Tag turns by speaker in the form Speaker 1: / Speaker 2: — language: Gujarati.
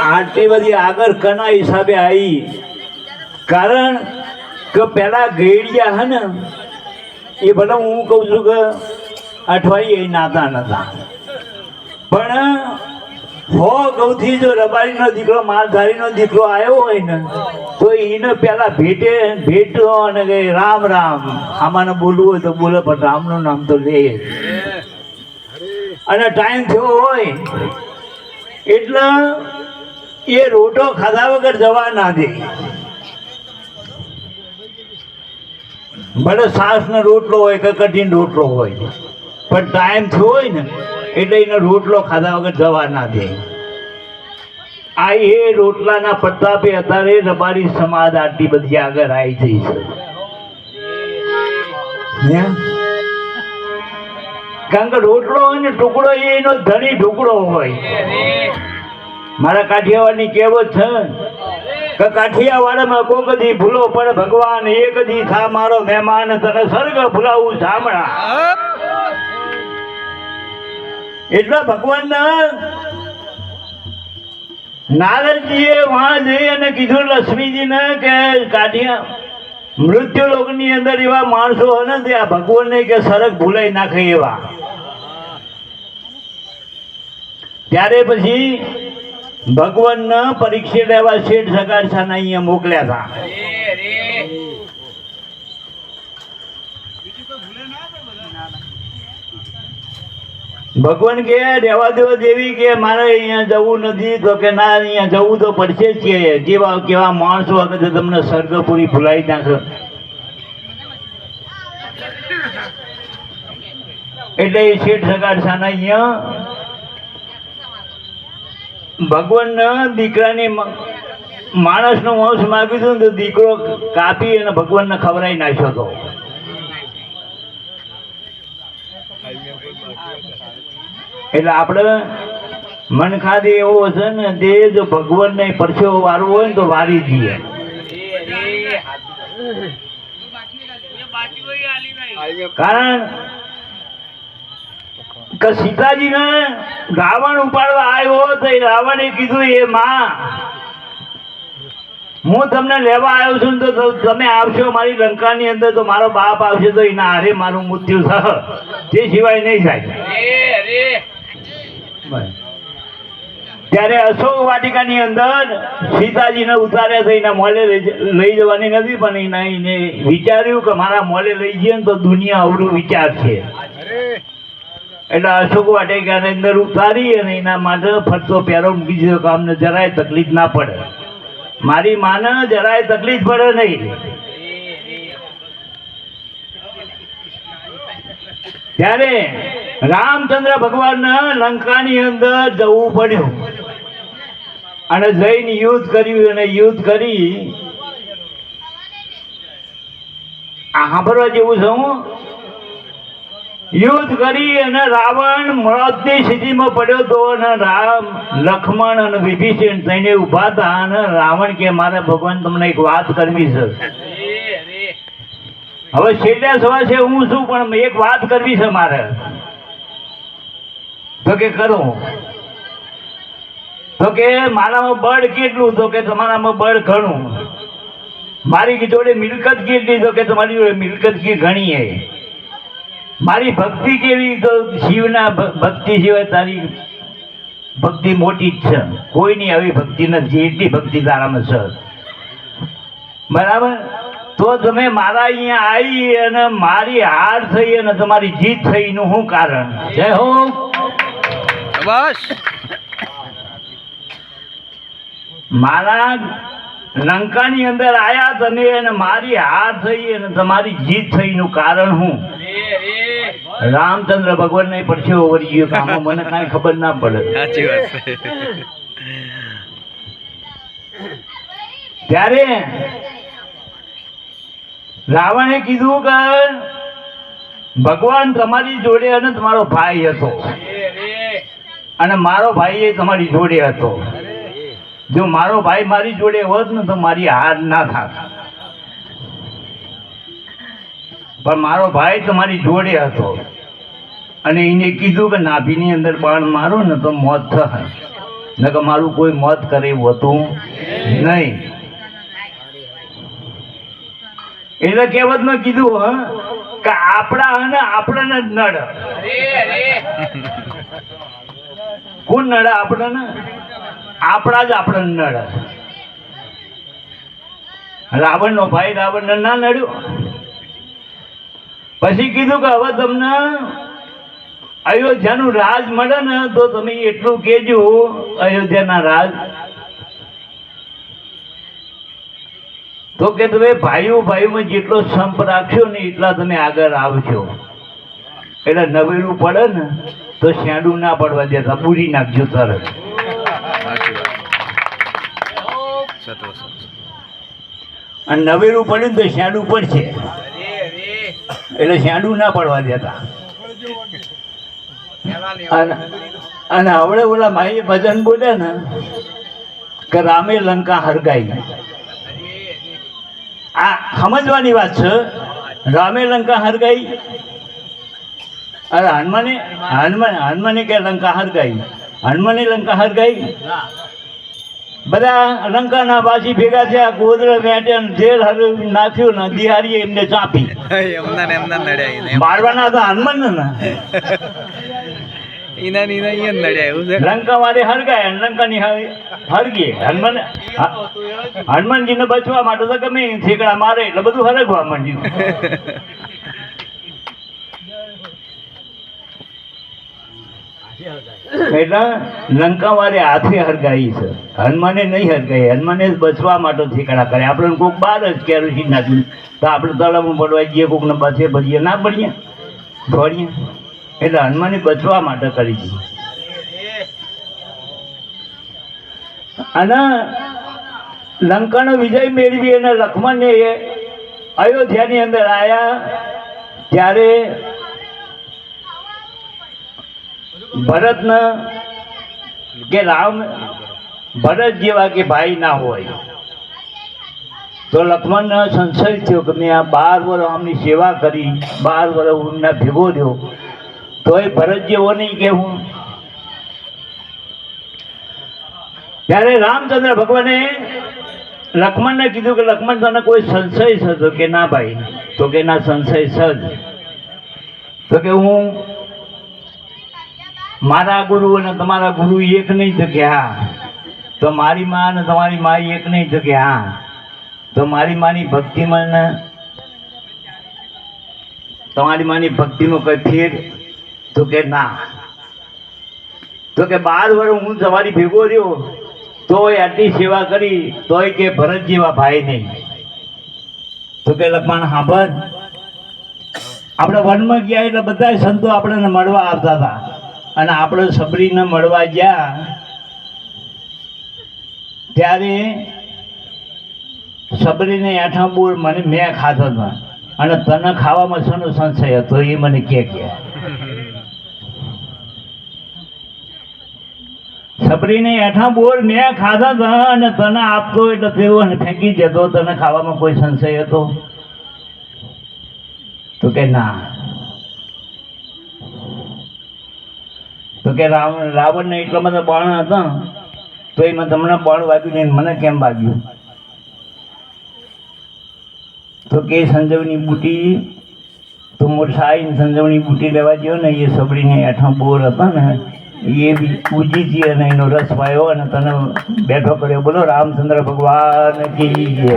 Speaker 1: આટલી બધી આગળ કના હિસાબે આવી કારણ કે પેલા ગેડિયા હે ને, એ ભલે હું કહું છું કે અઠવાડિયે નાતા નતા. પણ હો ગૌથી જો રબારીનો દીકરો, માલધારીનો દીકરો આવ્યો હોય ને, તો એને પેલા ભેટે, ભેટો અને કે રામ રામ. આમાંને બોલવું હોય તો બોલે, પણ રામનું નામ તો લે. અને ટાઈમ થયો હોય, એટલે એ રોટો ખાધા વગર જવા ના દે. ભલે સાસનો રોટલો હોય કે કઠિન રોટલો હોય, પણ ટાઈમ થયો હોય ને, એટલે એનો રોટલો ખાધા વગર જવા ના દે. આ એ રોટલાના પ્રતાપે અત્યારે રબારી સમાજ આટલી બધી આગળ આવી જઈ છે. કારણ કે રોટલો હોય ને ટુકડો એનો ધણી ટુકડો હોય. મારા કાઠિયાવાડની કહેવત છે? કાઠિયાવાડમાં કોક દી ભૂલો પણ ભગવાન એક દી થા મારો મહેમાન, તને સ્વર્ગ ભૂલાવું સાંભળા એટલે ભગવાનના નારદજીએ વહાં જઈ અને કીધું, લક્ષ્મીજીને કે કાઠિયા મૃત્યુ લોકની અંદર એવા માણસો નથી ને ભગવાન ભગવાનને કે સરગ ભૂલાઈ નાખે એવા. ત્યારે પછી ભગવાનને પરીક્ષિત એવા શેઠ સગારસાના અહીંયા મોકલ્યા હતા. ભગવાન કે, રહેવા દેવા દેવી કે, મારે અહીંયા જવું નથી, તો કે ના, અહીંયા જવું તો પડશે જ કે, કેવા કેવા માણસો આગળ તમને પૂરી ભૂલાઈ નાખે એટલે એ શેઠ સગાડસાના અહીંયા ભગવાન દીકરાની માણસનું વંશ માગ્યું હતું ને તો દીકરો કાપી અને ભગવાનને ખવડાવી નાખ્યો હતો. એટલે આપણે મનખાદી એવો છે ને તે જો ભગવાનને પરસેવો વારવો હોય ને તો વારી દઈએ. કારણ કે સીતાજીને રાવણ ઉપાડવા આવ્યો તો એ રાવણે કીધું, એ માં, હું તમને લેવા આવ્યો છું તો તમે આવશો મારી લંકાની અંદર, તો મારો બાપ આવશે તો એના હારે મારું મૃત્યુ થશે. તે સિવાય નહીં થાય. ત્યારે અશોક વાટિકાની અંદર સીતાજીને ઉતાર્યા થઈને મોલે લઈ લઈ જવાની નથી, પણ એના એને વિચાર્યું કે મારા મોલે લઈ જઈએ ને તો દુનિયા અવરું વિચાર છે. એટલે અશોક વાટિકાની અંદર ઉતારી અને એના માટે ફરતો પહેરો મૂકી અમને જરાય તકલીફ ના પડે. મારી માને જરાય તકલીફ પડે નહીં. ત્યારે રામચંદ્ર ભગવાનને લંકાની અંદર જવું પડ્યું. અને જઈને યુદ્ધ કર્યું અને યુદ્ધ કરી. સાંભળવા જેવું છે હું? યુદ્ધ કરી અને રાવણ મોતની સ્થિતિમાં પડ્યો તો અને રામ, લક્ષ્મણ અને વિભીષણ થઈને ઊભા હતા અને રાવણ કે, મારે ભગવાન, તમને એક વાત કરવી છે. હવે છેલ્લા સવા છે, હું છું, પણ એક વાત કરવી છે મારે. તો કે, કરો. તો કે, મારામાં બળ કેટલું? તો કે, તમારામાં બળ ઘણું. મારી જોડે મિલકત કેટલી? તો કે, તમારી જોડે મિલકત કે ઘણી હે? મારી ભક્તિ કેવી તો શિવના ભ- ભક્તિ સિવાય તારી ભક્તિ મોટી જ છે. કોઈની આવી ભક્તિ નથી. એટલી ભક્તિ તારામાં છે. બરાબર? તો તમે મારા અહીંયા આવી અને મારી હાર થઈ અને તમારી જીત થઈ એનું શું કારણ? જય હો.
Speaker 2: બસ
Speaker 1: મારા લંકાની અંદર આયા તમે અને મારી હાર થઈ અને તમારી જીત થઈ એનું કારણ શું? રામચંદ્ર ભગવાન ને પરસેવો વળી ગયો કે આમાં મને કાંઈ ખબર ના પડે.
Speaker 2: સાચી વાત
Speaker 1: ત્યારે રાવણે કીધું કે ભગવાન તમારી જોડે અને તમારો ભાઈ હતો. અને મારો ભાઈ એ તમારી જોડે હતો. જો મારો ભાઈ મારી જોડે હોત ને તો મારી હાર ના થાત. પણ મારો ભાઈ તમારી જોડે હતો. અને એને કીધું કે નાભીની અંદર બાણ મારો ને તો મોત થાય કે મારું કોઈ મત કરે એવું હતું નહીં. એટલે કહેવતમાં કીધું, હ, કે આપણા અને આપણને જ નડ કોણ નડે આપણને? આપણા જ આપણને નડે રાવણનો ભાઈ રાવણને ના નડ્યો? પછી કીધું કે હવે તમને અયોધ્યાનું રાજ મળે ને તો તમે એટલું કેજો અયોધ્યાના રાજ. તો કે તમે ભાઈઓ ભાઈઓમાં જેટલો સંપ રાખશો ને એટલા તમે આગળ આવશો એટલે નવેલું પડે ને તો શેડું ના પડવા દેતા પૂરી નાખજો તરત. અને નવેલું પડ્યું ને તો શેડું પડશે. એટલે શેડું ના પડવા દેતા. અને હવે ઓલા માઈએ ભજન બોલ્યા ને, કે રામે લંકા હરગાઈ. આ સમજવાની વાત છે. રામે લંકા હરગાઈ. અરે હનુમાને હનુમાન હનુમાને કે લંકા હરગાઈ? હનુમાને લંકા હરગાઈ? બધા લંકાના વાસી ભેગા થયા ગોદરા વેટે જેલ હર નાખ્યું ને દિહારી એમને ચાપી.
Speaker 2: એમના એમના નડ્યા
Speaker 1: મારવાના તો હનુમાન ને
Speaker 2: ઈના ને ઈના ઈયા નડ્યા એવું છે?
Speaker 1: લંકા વાળે હરગાય લંકાની હરગી. હનુમાન હનુમાનજીને બચવા માટે તો ગમે ઠેકડા મારે એટલે બધું હરગવા માંડ્યું. એટલે લંકા વાળે હાથે હરગાઈ છે. હનુમાને નહીં હરગાઈ, હનુમાને બચવા માટે ઠેકડા કરે આપણે કોઈક બાર જ કેરોસીન નાખ્યું. તો આપણે તળાવમાં પડવા જઈએ કોકને બચે ભરીએ, ના પડીએ ભણીએ એટલે હનુમાને બચવા માટે કરી છે અને લંકાનો વિજય મેળવી અને લક્ષ્મણને અયોધ્યાની અંદર આવ્યા ત્યારે ભરતને કે રામ, ભરત જેવા કે ભાઈ ના હોય. તો લક્ષ્મણને સંશય થયો કે મેં આ બાર વર્ષ આમની સેવા કરી, બાર વર્ષ એમના ભેગો થયો તોય ભરત જેવો નહીં કે હું. ત્યારે રામચંદ્ર ભગવાને લક્ષ્મણને કીધું કે લક્ષ્મણ, તને કોઈ સંશય છે? તો કે ના ભાઈ. તો કે ના સંશય છે તો કે હું મારા ગુરુ અને તમારા ગુરુ એક નહીં તો હા. તો મારી માં અને તમારી માં એક નહીં તો હા. તો મારી માની ભક્તિમાં તમારી માની ભક્તિમાં કઈ ફેર તો કે ના. તો કે બાર વર્ષ હું તમારી ભેગો રહ્યો, તોય આટલી સેવા કરી, તોય કે ભરત જેવા ભાઈ નહીં. તો કે લખમાણ સાંભળ આપણે વનમાં ગયા એટલે બધા સંતો આપણને મળવા આવતા હતા. અને આપણે સબરીને મળવા ગયા, ત્યારે સબરીને આઠા બોર મને મેં ખાધો હતા. અને તને ખાવામાં શેનો સંશય હતો? એ મને કે કે. સબરીને એઠા બોર મેં ખાધા હતા અને તને આપતો એટલે તેઓ ફેંકી જતો તને ખાવામાં કોઈ સંશય હતો? તો કે ના. તો કે રાવણ રાવણને એટલા બધા બાણ હતા તો એમાં તમને બાણ વાગ્યું નહીં મને કેમ વાગ્યું? તો કે સંજવની બુટી, તો મોરસાઈ સંજવની બુટી લેવા ગયો ને, એ સબરીને એઠા બોર હતા ને, એ બી પૂજી હતી અને એનો રસ પાયો અને તને બેઠો કર્યો. બોલો, રામચંદ્ર ભગવાન કી